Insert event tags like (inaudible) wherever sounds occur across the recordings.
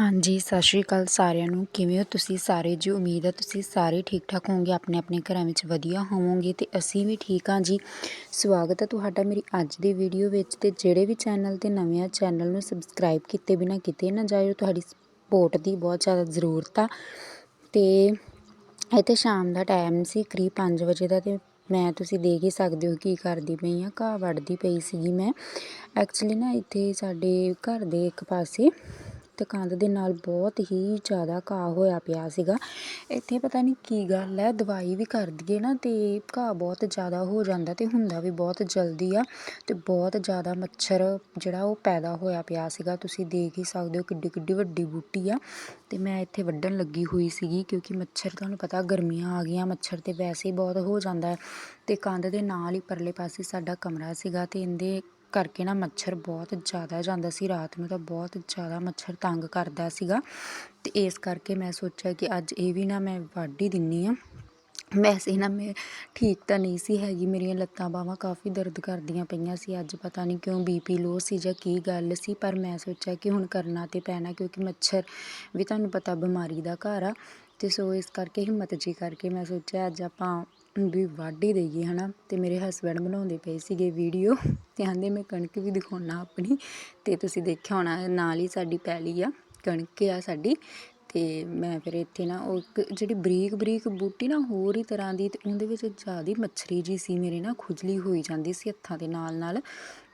ਹਾਂਜੀ, ਸਤਿ ਸ਼੍ਰੀ ਅਕਾਲ ਸਾਰਿਆਂ ਨੂੰ। ਕਿਵੇਂ ਹੋ ਤੁਸੀਂ ਸਾਰੇ? ਜੀ ਉਮੀਦ ਹੈ ਤੁਸੀਂ ਸਾਰੇ ਠੀਕ ਠਾਕ ਹੋਵੋਗੇ, ਆਪਣੇ ਆਪਣੇ ਘਰਾਂ ਵਿੱਚ ਵਧੀਆ ਹੋਵੋਗੇ ਤੇ ਅਸੀਂ ਵੀ ਠੀਕ ਹਾਂ ਜੀ। ਸਵਾਗਤ ਹੈ ਤੁਹਾਡਾ ਮੇਰੀ ਅੱਜ ਦੀ ਵੀਡੀਓ ਵਿੱਚ ਤੇ ਜਿਹੜੇ ਵੀ ਚੈਨਲ ਤੇ ਨਵੇਂ ਆ ਚੈਨਲ ਨੂੰ ਸਬਸਕ੍ਰਾਈਬ ਕੀਤੇ ਬਿਨਾ ਕਿਤੇ ਨਾ ਜਾਇਓ, ਤੁਹਾਡੀ ਸਪੋਰਟ ਦੀ ਬਹੁਤ ਜ਼ਿਆਦਾ ਜ਼ਰੂਰਤ ਆ। ਤੇ ਇੱਥੇ ਸ਼ਾਮ ਦਾ ਟਾਈਮ ਸੀ, ਕਰੀਬ 5 ਵਜੇ ਦਾ ਤੇ ਮੈਂ, ਤੁਸੀਂ ਦੇਖ ਹੀ ਸਕਦੇ ਹੋ ਕੀ ਕਰਦੀ ਪਈ ਆ ਘਾਹ ਵੜਦੀ ਪਈ ਸੀਗੀ ਮੈਂ। ਐਕਚੁਅਲੀ ਨਾ ਇੱਥੇ ਸਾਡੇ ਘਰ ਦੇ ਇੱਕ ਪਾਸੇ ਤੇ ਕੰਧ ਦੇ ਨਾਲ ਬਹੁਤ ਹੀ ਜ਼ਿਆਦਾ ਘਾਹ ਹੋਇਆ ਪਿਆ ਸੀਗਾ। ਇੱਥੇ ਪਤਾ ਨਹੀਂ ਕੀ ਗੱਲ ਹੈ, ਦਵਾਈ ਵੀ ਕਰ ਦਈਏ ਨਾ ਤੇ ਘਾਹ ਬਹੁਤ ਜ਼ਿਆਦਾ ਹੋ ਜਾਂਦਾ ਤੇ ਹੁੰਦਾ ਵੀ ਬਹੁਤ ਜਲਦੀ ਆ ਤੇ ਬਹੁਤ ਜ਼ਿਆਦਾ ਮੱਛਰ ਜਿਹੜਾ ਉਹ ਪੈਦਾ ਹੋਇਆ ਪਿਆ ਸੀਗਾ। ਤੁਸੀਂ ਦੇਖ ਹੀ ਸਕਦੇ ਹੋ ਕਿੱਡੀ ਕਿੱਡੀ ਵੱਡੀ ਬੂਟੀ ਆ ਤੇ ਮੈਂ ਇੱਥੇ ਵੱਢਣ ਲੱਗੀ ਹੋਈ ਸੀਗੀ ਕਿਉਂਕਿ ਮੱਛਰ ਤੁਹਾਨੂੰ ਪਤਾ ਗਰਮੀਆਂ ਆ ਗਈਆਂ, ਮੱਛਰ ਤੇ ਵੈਸੇ ਹੀ ਬਹੁਤ ਹੋ ਜਾਂਦਾ ਹੈ ਤੇ ਕੰਧ ਦੇ ਨਾਲ ਹੀ ਪਰਲੇ ਪਾਸੇ ਸਾਡਾ ਕਮਰਾ ਸੀਗਾ ਤੇ ਇਹਦੇ ਕਰਕੇ ਨਾ ਮੱਛਰ ਬਹੁਤ ਜ਼ਿਆਦਾ ਜਾਂਦਾ ਸੀ, ਰਾਤ ਨੂੰ ਤਾਂ ਬਹੁਤ ਜ਼ਿਆਦਾ ਮੱਛਰ ਤੰਗ ਕਰਦਾ ਸੀਗਾ। ਤੇ ਇਸ ਕਰਕੇ ਮੈਂ ਸੋਚਿਆ ਕਿ ਅੱਜ ਇਹ ਵੀ ਨਾ ਮੈਂ ਵੱਢ ਹੀ ਦਿੰਨੀ ਆ। ਵੈਸੇ ਨਾ ਮੈਂ ਠੀਕ ਤਾਂ ਨਹੀਂ ਸੀ ਹੈਗੀ, ਮੇਰੀਆਂ ਲੱਤਾਂ ਬਾਹਾਂ ਕਾਫੀ ਦਰਦ ਕਰਦੀਆਂ ਪਈਆਂ ਸੀ, ਅੱਜ ਪਤਾ ਨਹੀਂ ਕਿਉਂ ਬੀਪੀ ਲੋ ਸੀ ਜਾਂ ਕੀ ਗੱਲ ਸੀ, ਪਰ ਮੈਂ ਸੋਚਿਆ ਕਿ ਹੁਣ ਕਰਨਾ ਤੇ ਪੈਣਾ ਕਿਉਂਕਿ ਮੱਛਰ ਵੀ ਤੁਹਾਨੂੰ ਪਤਾ ਬਿਮਾਰੀ ਦਾ ਘਰ ਆ। ਤੇ ਸੋ ਇਸ ਕਰਕੇ ਹਿੰਮਤ ਜੀ ਕਰਕੇ ਮੈਂ ਸੋਚਿਆ ਅੱਜ ਆਪਾਂ ਵੀ ਵਾਢੀ ਹੀ ਹੈ ਨਾ ਅਤੇ ਮੇਰੇ ਹਸਬੈਂਡ ਬਣਾਉਂਦੇ ਪਏ ਸੀਗੇ ਵੀਡੀਓ ਅਤੇ ਕਹਿੰਦੇ ਮੈਂ ਕਣਕ ਵੀ ਦਿਖਾਉਣਾ ਆਪਣੀ ਅਤੇ ਤੁਸੀਂ ਦੇਖਿਆ ਹੋਣਾ ਨਾਲ ਹੀ ਸਾਡੀ ਪੈਲੀ ਆ, ਕਣਕ ਆ ਸਾਡੀ। ਅਤੇ ਮੈਂ ਫਿਰ ਇੱਥੇ ਨਾ ਉਹ ਇੱਕ ਜਿਹੜੀ ਬਰੀਕ ਬਰੀਕ ਬੂਟੀ ਨਾ ਹੋਰ ਹੀ ਤਰ੍ਹਾਂ ਦੀ ਅਤੇ ਉਹਦੇ ਵਿੱਚ ਜ਼ਿਆਦਾ ਮੱਛਰੀ ਜੀ ਸੀ ਮੇਰੇ ਨਾ ਖੁਜਲੀ ਹੋਈ ਜਾਂਦੀ ਸੀ ਹੱਥਾਂ ਦੇ ਨਾਲ ਨਾਲ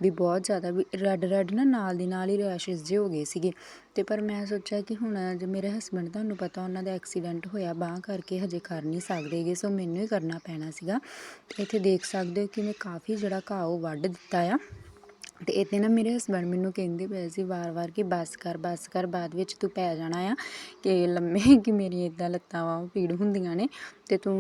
ਵੀ ਬਹੁਤ ਜ਼ਿਆਦਾ ਵੀ ਰੈੱਡ ਰੈੱਡ ਨਾ ਨਾਲ ਦੀ ਨਾਲ ਹੀ ਰੈਸ਼ਸ ਜੇ ਹੋ ਗਏ ਸੀਗੇ। ਅਤੇ ਪਰ ਮੈਂ ਸੋਚਿਆ ਕਿ ਹੁਣ ਜੇ ਮੇਰੇ ਹਸਬੰਡ ਤੁਹਾਨੂੰ ਪਤਾ ਉਹਨਾਂ ਦਾ ਐਕਸੀਡੈਂਟ ਹੋਇਆ ਬਾਂਹ ਕਰਕੇ ਹਜੇ ਕਰ ਨਹੀਂ ਸਕਦੇਗੇ ਸੋ ਮੈਨੂੰ ਹੀ ਕਰਨਾ ਪੈਣਾ ਸੀਗਾ। ਤੇ ਇੱਥੇ ਦੇਖ ਸਕਦੇ ਹੋ ਕਿ ਮੈਂ ਕਾਫੀ ਜਿਹੜਾ ਘਾਹ ਉਹ ਵੱਢ ਦਿੱਤਾ ਆ। ਅਤੇ ਇੱਥੇ ਨਾ ਮੇਰੇ ਹਸਬੈਂਡ ਮੈਨੂੰ ਕਹਿੰਦੇ ਪਏ ਸੀ ਵਾਰ-ਵਾਰ ਕਿ ਬੱਸ ਕਰ ਬੱਸ ਕਰ, ਬਾਅਦ ਵਿੱਚ ਤੂੰ ਪੈ ਜਾਣਾ ਆ ਕਿ ਲੰਮੇ (laughs) ਕਿ ਮੇਰੀ ਇਦਾਂ ਲੱਤਾਂ ਵਾਂ ਪੀੜ ਹੁੰਦੀਆਂ ਨੇ ਤੇ ਤੂੰ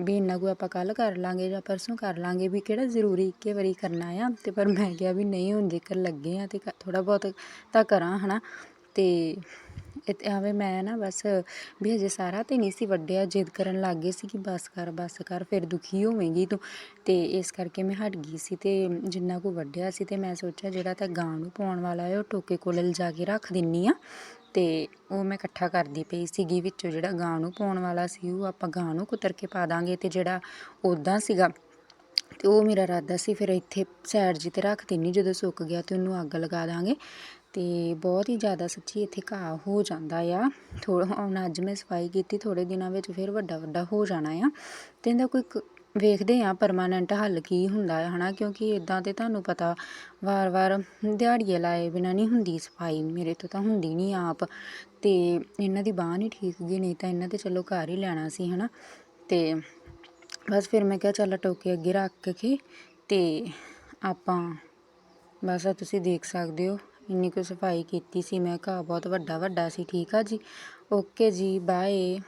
ਵੀ ਇੰਨਾ ਕੋ ਆਪਾਂ ਕੱਲ ਕਰ ਲਾਂਗੇ ਜਾਂ ਪਰਸੋਂ ਕਰ ਲਾਂਗੇ ਵੀ ਕਿਹੜਾ ਜ਼ਰੂਰੀ ਇੱਕੇ ਵਾਰੀ ਕਰਨਾ ਆ? ਤੇ ਪਰ ਮੈਂ ਕਿਹਾ ਵੀ ਨਹੀਂ ਹੁਣ ਜੇਕਰ ਲੱਗੇ ਆ ਤੇ ਥੋੜਾ ਬਹੁਤ ਤਾਂ ਕਰਾਂ ਹਨਾ। ਤੇ ਐਵੇਂ ਮੈਂ ਨਾ ਬਸ ਵੀ ਹਜੇ ਸਾਰਾ ਤੇ ਨਹੀਂ ਸੀ ਵੱਡਿਆ, ਜਿੱਦ ਕਰਨ ਲੱਗ ਗਏ ਸੀ ਕਿ ਬਸ ਕਰ ਬਸ ਕਰ, ਫਿਰ ਦੁਖੀ ਹੋਵੇਂਗੀ ਤੂੰ। ਤੇ ਇਸ ਕਰਕੇ ਮੈਂ ਹਟ ਗਈ ਸੀ ਤੇ ਜਿੰਨਾ ਕੋ ਵੱਡਿਆ ਸੀ ਤੇ ਮੈਂ ਸੋਚਿਆ ਜਿਹੜਾ ਤਾਂ ਗਾਂ ਨੂੰ ਪਾਉਣ ਵਾਲਾ ਹੈ ਉਹ ਟੋਕੇ ਕੋਲ ਲਿਜਾ ਕੇ ਰੱਖ ਦਿੰਨੀ ਆ। ਤੇ ਉਹ ਮੈਂ ਇਕੱਠਾ ਕਰਦੀ ਪਈ ਸੀਗੀ ਵਿੱਚੋਂ ਜਿਹੜਾ ਗਾਂ ਨੂੰ ਪਾਉਣ ਵਾਲਾ ਸੀ ਉਹ ਆਪਾਂ ਗਾਂ ਨੂੰ ਕੁਤਰ ਕੇ ਪਾ ਦਾਂਗੇ ਤੇ ਜਿਹੜਾ ਉਦਾਂ ਸੀਗਾ ਤੇ ਉਹ ਮੇਰਾ ਇਰਾਦਾ ਸੀ ਫਿਰ ਇੱਥੇ ਸਾਈਡ ਜੀ ਤੇ ਰੱਖ ਦਿੰਨੀ, ਜਦੋਂ ਸੁੱਕ ਗਿਆ ਤੇ ਉਹਨੂੰ ਅੱਗ ਲਗਾ ਦਾਂਗੇ। ਅਤੇ ਬਹੁਤ ਹੀ ਜ਼ਿਆਦਾ ਸੱਚੀ ਇੱਥੇ ਘਾਹ ਹੋ ਜਾਂਦਾ ਆ। ਥੋੜਾ ਹੁਣ ਅੱਜ ਮੈਂ ਸਫ਼ਾਈ ਕੀਤੀ, ਥੋੜ੍ਹੇ ਦਿਨਾਂ ਵਿੱਚ ਫਿਰ ਵੱਡਾ ਵੱਡਾ ਹੋ ਜਾਣਾ ਆ। ਅਤੇ ਇਹਦਾ ਕੋਈ ਵੇਖਦੇ ਆ ਪਰਮਾਨੈਂਟ ਹੱਲ ਕੀ ਹੁੰਦਾ ਹੈ ਹਨਾ? ਕਿਉਂਕਿ ਇਦਾਂ ਤੇ ਤੁਹਾਨੂੰ ਪਤਾ ਵਾਰ-ਵਾਰ ਦਿਹਾੜੀਏ ਲਾਏ ਬਿਨਾ ਨਹੀਂ ਹੁੰਦੀ ਸਫ਼ਾਈ, ਮੇਰੇ ਤੋਂ ਤਾਂ ਹੁੰਦੀ ਨਹੀਂ ਆਪ। ਤੇ ਇਹਨਾਂ ਦੀ ਬਾਹ ਨਹੀਂ ਠੀਕ ਗਈ ਨਹੀਂ ਤਾਂ ਇਹਨਾਂ ਤੇ ਚਲੋ ਘਰ ਹੀ ਲੈਣਾ ਸੀ, ਹਨਾ? ਤੇ ਬਸ ਫਿਰ ਮੈਂ ਕਿਹਾ ਚੱਲ ਟੋਕੇ ਅੱਗੇ ਰੱਖ ਕੇ ਤੇ ਆਪਾਂ, ਬਸ ਤੁਸੀਂ ਦੇਖ ਸਕਦੇ ਹੋ। ਇੰਨੀ ਕੁ ਸਫ਼ਾਈ ਕੀਤੀ ਸੀ ਮੈਂ, ਘਾਹ ਬਹੁਤ ਵੱਡਾ ਵੱਡਾ ਸੀ, ਠੀਕ ਆ ਜੀ? ਓਕੇ ਜੀ, ਬਾਏ।